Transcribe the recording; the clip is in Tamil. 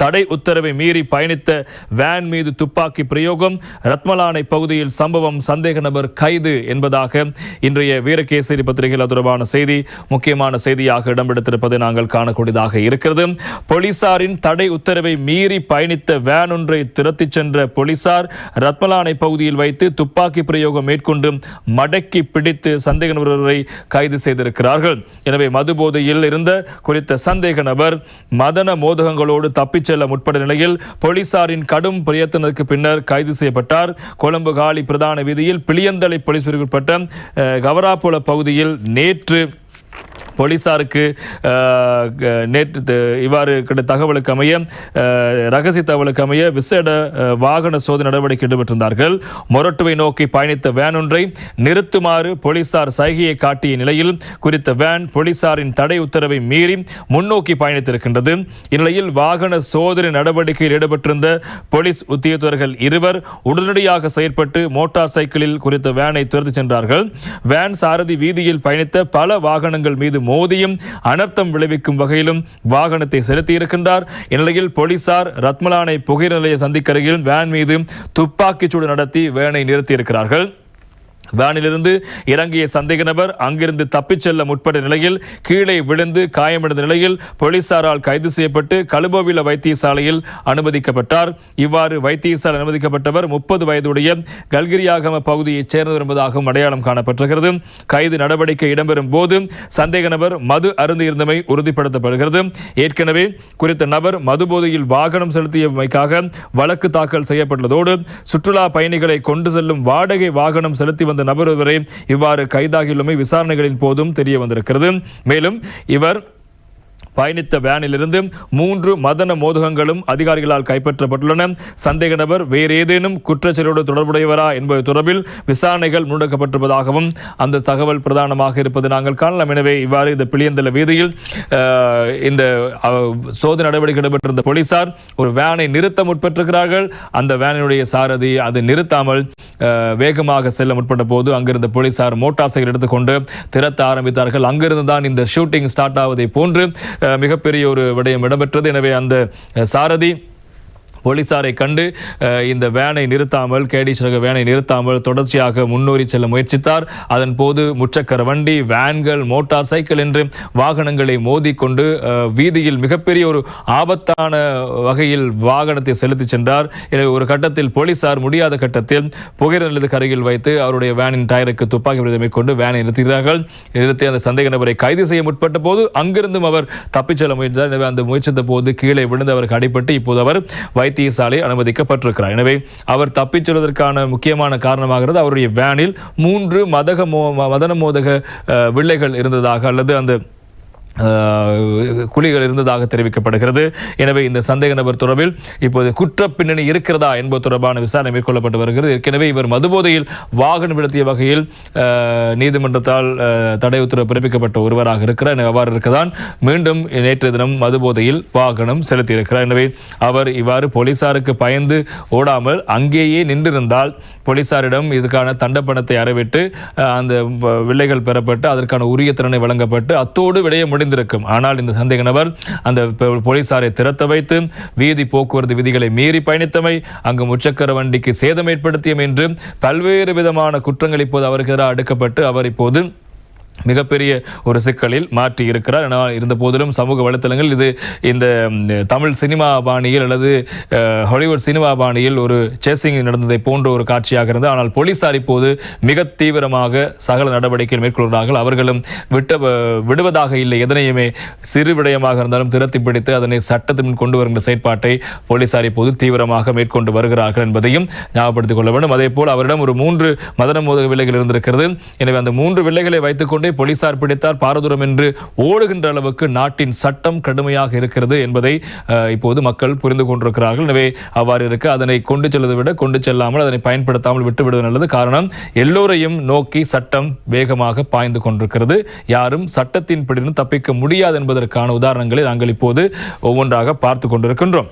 தடை உத்தரவை மீறி பயணித்த வேன் மீது துப்பாக்கி பிரயோகம் ரத்மலானை பகுதியில் சம்பவம் சந்தேக நபர் கைது என்பதாக இன்றைய வீரகேசரி பத்திரிகையில் தொடர்பான செய்தி முக்கியமான செய்தியாக இடம்பெடுத்திருப்பதை நாங்கள் காணக்கூடியதாக இருக்கிறது. போலீசாரின் தடை உத்தரவை மீறி பயணித்த வேன் ஒன்றை துரத்திச் சென்ற போலீசார் ரத்மலானை பகுதியில் வைத்து துப்பாக்கி பிரயோகம் மேற்கொண்டு மடக்கி பிடித்து சந்தேக நபரை கைது செய்திருக்கிறார்கள். எனவே மது போதையில் இருந்த குறித்த சந்தேக நபர் மதன மோதகங்களோடு தப்பிச் செல்ல முற்பட்ட நிலையில் போலீசாரின் கடும் பிரயத்தனத்துக்கு பின்னர் கைது செய்யப்பட்டார். கொழும்பு காலி பிரதான வீதியில் பிளியந்தலை போலீஸ் பிரிவுக்குட்பட்ட கவராபுல கவராப்புல பகுதியில் நேற்று போலீசாருக்கு நேற்று இவ்வாறு கிடைத்த தகவலுக்கு அமைய ரகசிய தகவலுக்கு அமைய விசேட வாகன சோதனை நடவடிக்கை ஈடுபட்டிருந்தார்கள். மொரட்டுவை நோக்கி பயணித்த வேன் ஒன்றை நிறுத்துமாறு போலீசார் சைகையை காட்டிய நிலையில் குறித்த வேன் போலீசாரின் தடை உத்தரவை மீறி முன்னோக்கி பயணித்திருக்கின்றது. இந்நிலையில் வாகன சோதனை நடவடிக்கையில் ஈடுபட்டிருந்த போலீஸ் உத்தியோகத்தர்கள் இருவர் உடனடியாக செயற்பட்டு மோட்டார் சைக்கிளில் குறித்த வேனை துரத்தி சென்றார்கள். வேன் சாரதி வீதியில் பயணித்த பல வாகனங்கள் மீது மோதியும் அனர்த்தம் விளைவிக்கும் வகையிலும் வாகனத்தை செலுத்தியிருக்கின்றார். இந்நிலையில் போலீசார் ரத்மலானை புகையிர நிலைய சந்திக்கருகில் வேன் மீது துப்பாக்கிச்சூடு நடத்தி வேனை நிறுத்தியிருக்கிறார்கள். வேனிலிருந்து இறங்கிய சந்தேக நபர் அங்கிருந்து தப்பிச் செல்ல முற்பட்ட நிலையில் கீழே விழுந்து காயமடைந்த நிலையில் போலீசாரால் கைது செய்யப்பட்டு கழுபோவில வைத்தியசாலையில் அனுமதிக்கப்பட்டார். இவ்வாறு வைத்தியசாலை அனுமதிக்கப்பட்டவர் முப்பது வயதுடைய கல்கிரியாகம பகுதியைச் சேர்ந்தவர் என்பதாகவும் அடையாளம் காணப்பட்டிருக்கிறது. கைது நடவடிக்கை இடம்பெறும் போது சந்தேக நபர் மது அருந்தியிருந்தமை உறுதிப்படுத்தப்படுகிறது. ஏற்கனவே குறித்த நபர் மது போதையில் வாகனம் செலுத்தியமைக்காக வழக்கு தாக்கல் செய்யப்பட்டுள்ளதோடு சுற்றுலா பயணிகளை கொண்டு செல்லும் வாடகை வாகனம் செலுத்தி வந்த நபர் ஒருவரை இவ்வாறு கைதாகியுள்ளமை விசாரணைகளின் போதும் தெரிய வந்திருக்கிறது மேலும் இவர் பயணித்த வேனிலிருந்து மூன்று மதன மோதகங்களும் அதிகாரிகளால் கைப்பற்றப்பட்டுள்ளன. சந்தேக நபர் வேறு ஏதேனும் குற்றச்செயலோடு தொடர்புடையவரா என்பது தொடர்பில் விசாரணைகள் முன்னெடுக்கப்பட்டிருப்பதாகவும் அந்த தகவல் பிரதானமாக இருப்பது நாங்கள் காணலாம். எனவே இவ்வாறு இந்த பிளியந்தல வீதியில் இந்த சோதனை நடவடிக்கை ஈடுபட்டிருந்த போலீசார் ஒரு வேனை நிறுத்த முற்பட்டிருக்கிறார்கள். அந்த வேனினுடைய சாரதி அது நிறுத்தாமல் வேகமாக செல்ல முற்பட்ட போது அங்கிருந்த போலீசார் மோட்டார் சைக்கிள் எடுத்துக்கொண்டு திறத்த ஆரம்பித்தார்கள். அங்கிருந்து தான் இந்த ஷூட்டிங் ஸ்டார்ட் ஆவதை போன்று மிகப்பெரிய ஒரு விடயம் இடம்பெற்றது. எனவே அந்த சாரதி போலீசாரை கண்டு இந்த வேனை நிறுத்தாமல் கேடி ரக வேனை நிறுத்தாமல் தொடர்ச்சியாக முன்னோறி செல்ல முயற்சித்தார். அதன் போது முச்சக்கர வண்டி வேன்கள் மோட்டார் சைக்கிள் என்று வாகனங்களை மோதிக்கொண்டு வீதியில் மிகப்பெரிய ஒரு ஆபத்தான வகையில் வாகனத்தை செலுத்தி சென்றார். எனவே ஒரு கட்டத்தில் போலீசார் முடியாத கட்டத்தில் புகையிர நிலையத்துக்கு அருகில் வைத்து அவருடைய வேனின் டயருக்கு துப்பாக்கி பிரயோகம் கொண்டு வேனை நிறுத்துகிறார்கள் நிறுத்தி அந்த சந்தேக நபரை கைது செய்ய முற்பட்ட போது அங்கிருந்தும் அவர் தப்பிச் செல்ல முயன்றார். எனவே அந்த முயற்சித்த போது கீழே விழுந்து அவருக்கு அடிபட்டு இப்போது அவர் வைத்து வைத்தியசாலை அனுமதிக்கப்பட்டிருக்கிறார். எனவே அவர் தப்பிச் செல்வதற்கான முக்கியமான காரணமாகிறது அவருடைய வேனில் மூன்று மதக மோ மதன மோதக வில்லைகள் இருந்ததாக அல்லது அந்த குழிகள் இருந்ததாக தெரிவிக்கப்படுகிறது. எனவே இந்த சந்தேக நபர் தொடர்பில் இப்போது குற்ற பின்னணி இருக்கிறதா என்பது தொடர்பான விசாரணை மேற்கொள்ளப்பட்டு வருகிறது. ஏற்கனவே இவர் மதுபோதையில் வாகனம் நடத்திய வகையில் நீதிமன்றத்தால் தடை உத்தரவு பிறப்பிக்கப்பட்ட ஒருவராக இருக்கிறார். எனவே அவ்வாறு இருக்கதான் மீண்டும் நேற்று தினம் மதுபோதையில் வாகனம் செலுத்தியிருக்கிறார். எனவே அவர் இவ்வாறு போலீசாருக்கு பயந்து ஓடாமல் அங்கேயே நின்றிருந்தால் போலீசாரிடம் இதுக்கான தண்டப்பணத்தை அறவிட்டு அந்த வ- வில்லைகள் பெறப்பட்டு அதற்கான உரிய திறனை வழங்கப்பட்டு அத்தோடு விடயம் முடிந்திருக்கும் ஆனால் இந்த சந்தேக நபர் அந்த போலீசாரை திறத்த வைத்து வீதி போக்குவரத்து விதிகளை மீறி பயணித்தமை அங்கு முச்சக்கர வண்டிக்கு சேதம் ஏற்படுத்தியம் என்று பல்வேறு விதமான குற்றங்கள் இப்போது அவருக்கு எதிராக அடுக்கப்பட்டு அவர் இப்போது மிகப்பெரிய ஒரு சிக்கலில் மாற்றி இருக்கிறார். ஆனால் இருந்த போதிலும் சமூக வலைத்தளங்கள் இது இந்த தமிழ் சினிமா பாணியில் அல்லது ஹாலிவுட் சினிமா பாணியில் ஒரு சேசிங் நடந்ததை போன்ற ஒரு காட்சியாக இருந்தது. ஆனால் போலீசார் இப்போது மிக தீவிரமாக சகல நடவடிக்கைகள் மேற்கொள்கிறார்கள். அவர்களும் விட்ட விடுவதாக இல்லை. எதனையுமே சிறு விடயமாக இருந்தாலும் திரத்தி பிடித்து அதனை சட்டத்தின் முன் கொண்டு வருகின்ற செயற்பாட்டை போலீசார் இப்போது தீவிரமாக மேற்கொண்டு வருகிறார்கள் என்பதையும் ஞாபகப்படுத்திக் கொள்ள வேண்டும். அதே போல் அவரிடம் ஒரு மூன்று மதன மோதக வில்லைகள் இருந்திருக்கிறது. எனவே அந்த மூன்று வில்லைகளை வைத்துக்கொண்டு போலீசார் பிடித்தார் பாரதூரம் என்று ஓடுகின்ற அளவுக்கு நாட்டின் சட்டம் கடுமையாக இருக்கிறது என்பதை இப்போது மக்கள் புரிந்து கொண்டிருக்கிறார்கள். எனவே அவ்வாறு இருக்க அதனை கொண்டு செல்வதை விட கொண்டு செல்லாமல் அதனை பயன்படுத்தாமல் விட்டு விடுவது நல்லது. காரணம் எல்லோரையும் நோக்கி சட்டம் வேகமாக பாய்ந்து கொண்டிருக்கிறது. யாரும் சட்டத்தின் பிடினும் தப்பிக்க முடியாது என்பதற்கான உதாரணங்களை நாங்கள் இப்போது ஒவ்வொன்றாக பார்த்து கொண்டிருக்கின்றோம்.